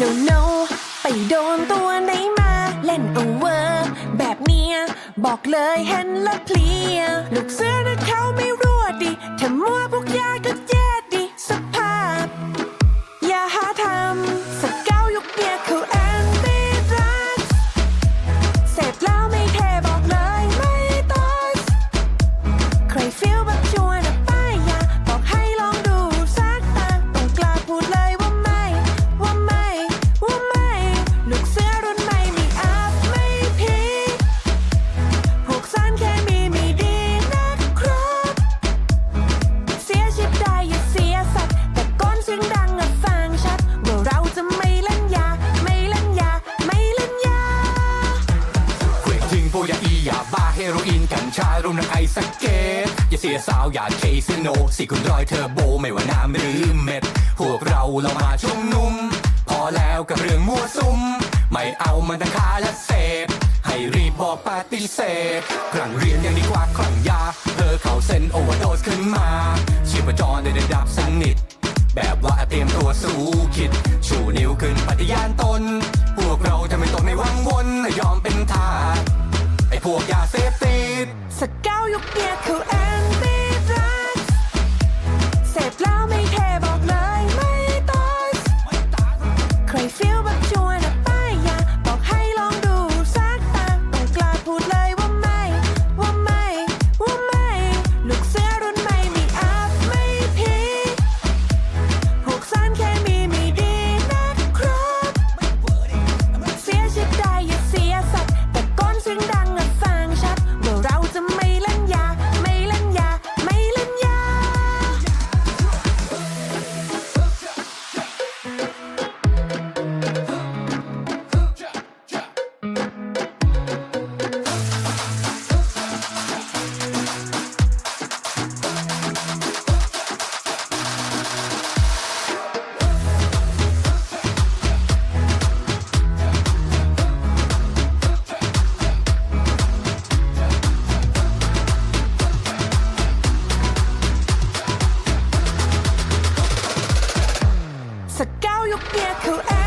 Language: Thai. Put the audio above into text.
no no ไปโดนตัวไหนมา เล่นเอเวอร์ แบบเนี้ย บอกเลยเห็นและเพลีย ลูกเสื้อ ยาบ้าเฮโรอีนกัญชารวมทั้งไอสเกตอย่าเสียสาวอย่าเคซิโนสี่คุณรอยเทอร์โบไม่ว่าน้ำหรือเม็ด พวกเราเรามาชุมนุม พอแล้วกับเรื่องมั่วซุม ไม่เอามันทั้งคาและเสพให้รีบบอกปฏิเสธครั้งเรียนยังดีกว่าครั้งยา เธอเขาเซนโอเวอร์โดสขึ้นมาชีพจรได้ดับสนิทแบบว่าเตรียมตัวสู้คิด ชูนิ้วขึ้นปฏิญาณตน พวกเราจะไม่ตกในวังวนยอมเป็นทา 在教育别口 and。look miracle.